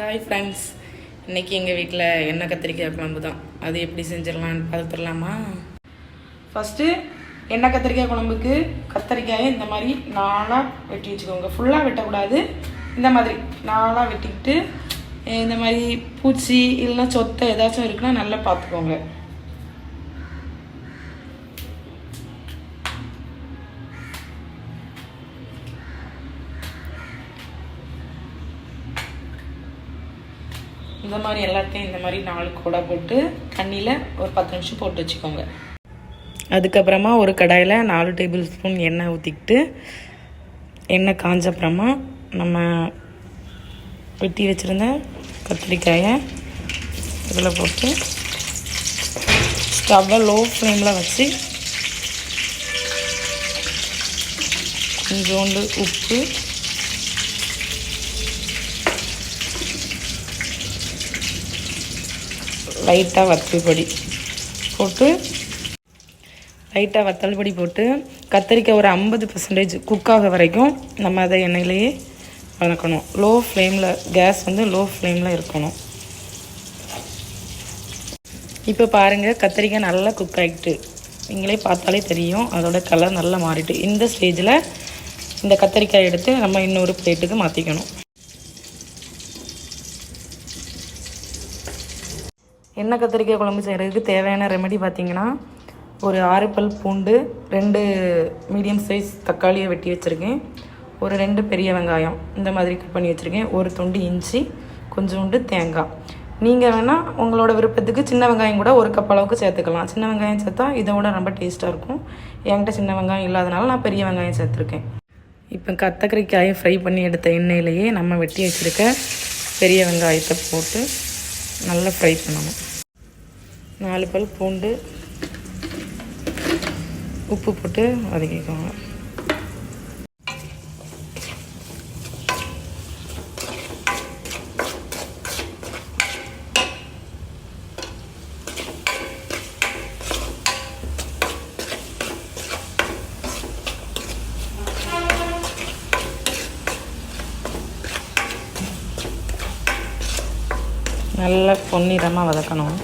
Hi friends இன்றைக்கி எங்கள் வீட்டில் எண்ணெய் கத்திரிக்காய் குழம்பு தான். அது எப்படி செஞ்சிடலான்னு பார்த்துடலாமா? ஃபஸ்ட்டு எண்ணெய் கத்திரிக்காய் குழம்புக்கு கத்திரிக்காயை இந்த மாதிரி நாளாக வெட்டி வச்சுக்கோங்க. ஃபுல்லாக வெட்டக்கூடாது. இந்த மாதிரி நாளாக வெட்டிக்கிட்டு இந்த மாதிரி பூச்சி இல்லைன்னா சொத்தை ஏதாச்சும் இருக்குன்னா நல்லா பார்த்துக்கோங்க. இந்த மாதிரி எல்லாத்தையும் இந்த மாதிரி நாலு கூடை போட்டு தண்ணியில் ஒரு பத்து நிமிஷம் போட்டு வச்சுக்கோங்க. அதுக்கப்புறமா ஒரு கடாயில் நாலு டேபிள் ஸ்பூன் எண்ணெய் ஊற்றிக்கிட்டு எண்ணெய் காஞ்சப்புறமா நம்ம வெட்டி வச்சுருந்த கத்திரிக்காயை இதில் போட்டு ஸ்டவ்வை லோ ஃப்ளேமில் வச்சு கொஞ்சோண்டு உப்பு லைட்டாக வத்தல் பொடி போட்டு லைட்டாக வத்தல் பொடி போட்டு கத்தரிக்காய் ஒரு ஐம்பது பர்சன்டேஜ் குக்காக வரைக்கும் நம்ம அதை எண்ணெயிலேயே வதக்கணும். லோ ஃப்ளேமில் கேஸ் வந்து லோ ஃப்ளேமில் இருக்கணும். இப்போ பாருங்கள் கத்திரிக்காய் நல்லா குக் ஆகிட்டு நீங்களே பார்த்தாலே தெரியும் அதோட கலர் நல்லா மாறிட்டு. இந்த ஸ்டேஜில் இந்த கத்திரிக்காய் எடுத்து நம்ம இன்னொரு பிளேட்டுக்கு மாற்றிக்கணும் எண்ணெய் கத்திரிக்காய் குழம்பு செய்கிறதுக்கு தேவையான ரெமெடி பார்த்தீங்கன்னா ஒரு ஆறு பல் பூண்டு ரெண்டு மீடியம் சைஸ் தக்காளியை வெட்டி வச்சுருக்கேன். ஒரு ரெண்டு பெரிய வெங்காயம் இந்த மாதிரி கட் பண்ணி வச்சுருக்கேன். ஒரு துண்டு இஞ்சி கொஞ்சோண்டு தேங்காய். நீங்கள் வேணால் உங்களோட விருப்பத்துக்கு சின்ன வெங்காயம் கூட ஒரு கப் அளவுக்கு சேர்த்துக்கலாம். சின்ன வெங்காயம் சேர்த்தா இதை விட ரொம்ப டேஸ்ட்டாக இருக்கும். என்கிட்ட சின்ன வெங்காயம் இல்லாதனால நான் பெரிய வெங்காயம் சேர்த்துருக்கேன். இப்போ கத்தக்கரிக்காயை ஃப்ரை பண்ணி எடுத்த எண்ணெயிலேயே நம்ம வெட்டி வச்சுருக்க பெரிய வெங்காயத்தை போட்டு நல்லா ஃப்ரை பண்ணணும். நாலு பல் பூண்டு உப்பு போட்டு வதக்கிக்கோங்க. நல்லா பொன்னிறமாக வதக்கணும்.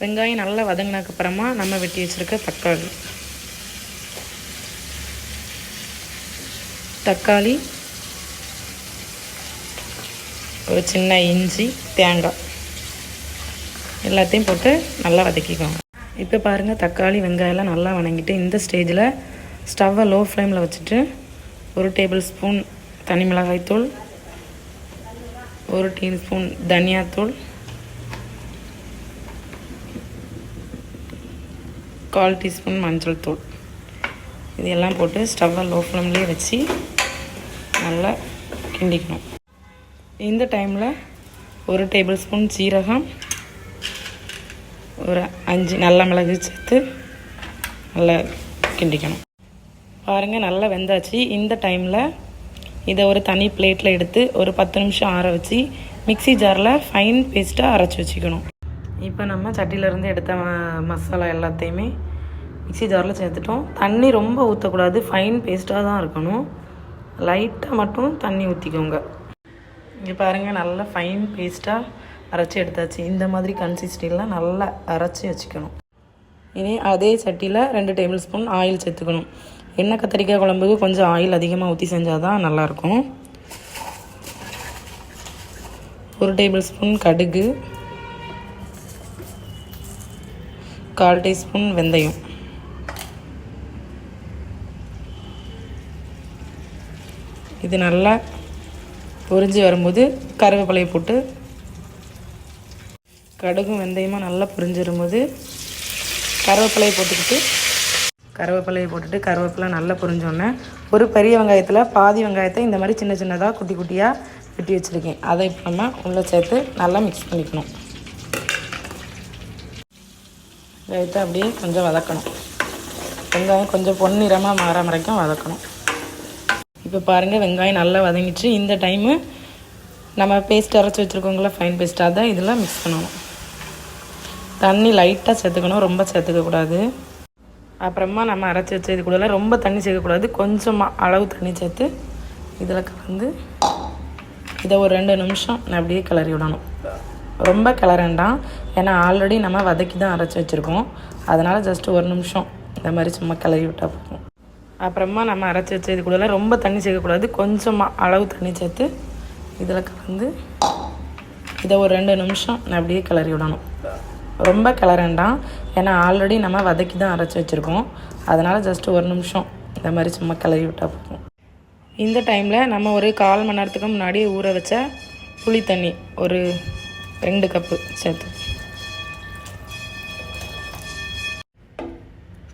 வெங்காயம் நல்லா வதங்கினதுக்கப்புறமா நம்ம வெட்டி வச்சுருக்க தக்காளி. தக்காளி ஒரு சின்ன இஞ்சி தேங்காய். எல்லாத்தையும் போட்டு நல்லா வதக்கிக்கோங்க. இப்போ பாருங்கள் தக்காளி வெங்காயம்லாம் நல்லா வணங்கிட்டு இந்த ஸ்டேஜில் ஸ்டவ்வை லோ ஃப்ளேமில் வச்சுட்டு ஒரு டேபிள் ஸ்பூன் தனி மிளகாய் தூள் ஒரு டீஸ்பூன் தனியாத்தூள் கால் டீஸ்பூன் மஞ்சள் தூள். இதெல்லாம் போட்டு ஸ்டவ்வை லோ ஃப்ளேம்லேயே வச்சு நல்லா கிண்டிக்கணும். இந்த டைமில் ஒரு டேபிள் ஸ்பூன் சீரகம் ஒரு அஞ்சு நல்ல மிளகு சேர்த்து நல்லா கிண்டிக்கணும். பாருங்கள் நல்லா வெந்தாச்சு. இந்த டைமில் இதை ஒரு தனி பிளேட்டில் எடுத்து ஒரு பத்து நிமிஷம் ஆற வச்சு மிக்ஸி ஜாரில் ஃபைன் பேஸ்ட்டாக அரைச்சி வச்சுக்கணும். இப்போ நம்ம சட்டியிலேருந்து எடுத்த மசாலா எல்லாத்தையுமே மிக்சி ஜாரில் சேர்த்துட்டோம். தண்ணி ரொம்ப ஊற்றக்கூடாது ஃபைன் பேஸ்ட்டாக தான் இருக்கணும். லைட்டாக மட்டும் தண்ணி ஊற்றிக்கோங்க இங்கே பாருங்கள் நல்லா ஃபைன் பேஸ்ட்டாக அரைச்சி எடுத்தாச்சு. இந்த மாதிரி கன்சிஸ்டன்சியில் நல்லா அரைச்சி வச்சுக்கணும். இனி அதே சட்டியில் ரெண்டு டேபிள் ஸ்பூன் ஆயில் சேர்த்துக்கணும். எண்ணெய் கத்திரிக்காய் குழம்புக்கு கொஞ்சம் ஆயில் அதிகமாக ஊற்றி செஞ்சால் தான் நல்லாயிருக்கும். ஒரு டேபிள் ஸ்பூன் கடுகு. கால் டீஸ்பூன் வெந்தயம். இது நல்லா பொரிஞ்சு வரும்போது கருவேப்பிலையை போட்டு கடுகும் வெந்தயமாக நல்லா பொரிஞ்சு வரும்போது கருவேப்பிலையை போட்டுக்கிட்டு கருவேப்பிலையை போட்டுட்டு கருவேப்பிலை நல்லா பொரிஞ்சோடனே ஒரு பெரிய வெங்காயத்தில் பாதி வெங்காயத்தை இந்த மாதிரி சின்ன சின்னதாக குட்டி குட்டியாக வெட்டி வச்சுருக்கேன். அதை இப்போ நம்ம உள்ளே சேர்த்து நல்லா மிக்ஸ் பண்ணிக்கணும். வெங்காயத்தை அப்படியே கொஞ்சம் வதக்கணும். வெங்காயம் கொஞ்சம் பொன்னிறமாக மாற வரைக்கும் வதக்கணும். இப்போ பாருங்கள் வெங்காயம் நல்லா வதங்கிச்சு இந்த டைமு நம்ம பேஸ்ட் அரைச்சி வச்சுருக்கோங்களா ஃபைன் பேஸ்ட்டாக தான் இதெல்லாம் மிக்ஸ் பண்ணணும். தண்ணி லைட்டாக சேர்த்துக்கணும் ரொம்ப சேர்த்துக்கக்கூடாது அப்புறமா நம்ம அரைச்சி வச்ச இது கூட ரொம்ப தண்ணி சேர்க்கக்கூடாது கொஞ்சமாக அளவு தண்ணி சேர்த்து இதில் கலந்து இதை ஒரு ரெண்டு நிமிஷம் அப்படியே கிளறி விடணும். ரொம்ப கிளறண்டாம் ஏன்னா ஆல்ரெடி நம்ம வதக்கி தான் அரைச்சி வச்சுருக்கோம். அதனால் ஜஸ்ட் ஒரு நிமிஷம் இந்த மாதிரி சும்மா கிளறி விட்டால் போதும். அப்புறமா நம்ம அரைச்சி வச்ச இது கூட ரொம்ப தண்ணி சேர்க்கக்கூடாது. கொஞ்சமாக அளவு தண்ணி சேர்த்து இதில் கலந்து இதை ஒரு ரெண்டு நிமிஷம் அப்படியே கிளறி விடணும். ரொம்ப கிளறண்டாம் ஏன்னா ஆல்ரெடி நம்ம வதக்கி தான் அரைச்சி வச்சுருக்கோம். அதனால் ஜஸ்ட் ஒரு நிமிஷம் இந்த மாதிரி சும்மா கிளறி விட்டால் போதும். இந்த டைமில் நம்ம ஒரு கால் மணி நேரத்துக்கு முன்னாடி ஊற வச்ச புளி தண்ணி ஒரு ரெண்டு கப்பு சேர்த்து.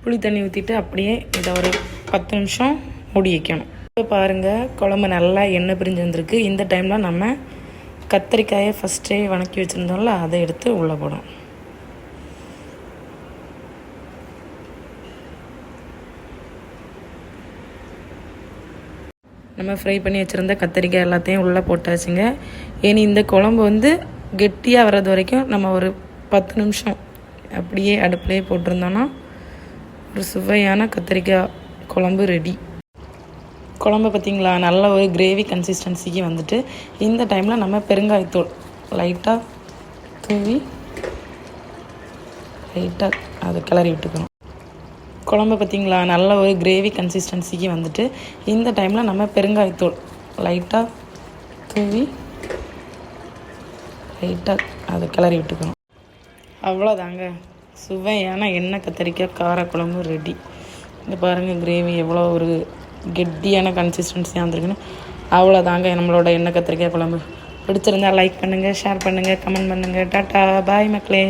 புளி தண்ணி ஊற்றிட்டு அப்படியே இதை ஒரு பத்து நிமிஷம் மூடி வைக்கணும். இப்போ பாருங்கள் குழம்பு நல்லா எண்ணெய் பிரிஞ்சு வந்திருக்கு. இந்த டைமில் நம்ம கத்திரிக்காயை ஃபஸ்ட்டே வணக்கி வச்சுருந்தோம்ல அதை எடுத்து உள்ளே போடும் நம்ம ஃப்ரை பண்ணி வச்சுருந்த கத்திரிக்காய் எல்லாத்தையும் உள்ளே போட்டாச்சுங்க. இனி இந்த குழம்பு வந்து கெட்டியாக வர்றது வரைக்கும் நம்ம ஒரு பத்து நிமிஷம் அப்படியே அடுப்புலேயே போட்டிருந்தோன்னா ஒரு சுவையான கத்திரிக்காய் குழம்பு ரெடி குழம்பு பார்த்திங்களா நல்ல ஒரு கிரேவி கன்சிஸ்டன்சிக்கு வந்துட்டு இந்த டைமில் நம்ம பெருங்காயத்தூள் லைட்டாக தூவி லைட்டாக அதை கிளறி விட்டுக்கணும். குழம்பு பார்த்திங்களா நல்ல ஒரு கிரேவி கன்சிஸ்டன்சிக்கு வந்துட்டு இந்த டைமில் நம்ம பெருங்காயத்தூள் லைட்டாக தூவி லைட்டாக அதை கிளறி விட்டுக்கணும். அவ்வளோதாங்க. சுவையான எண்ணெய் கத்தரிக்காய் காரக்குழம்பு ரெடி இந்த பாருங்கள் கிரேவி எவ்வளோ ஒரு கெட்டியான கன்சிஸ்டன்சியாக வந்திருக்குன்னு. அவ்வளோதாங்க நம்மளோட எண்ணெய் கத்திரிக்காய் குழம்பு. பிடிச்சிருந்தா லைக் பண்ணுங்கள் ஷேர் பண்ணுங்கள் கமெண்ட் பண்ணுங்கள் டாட்டா பாய் மக்களே.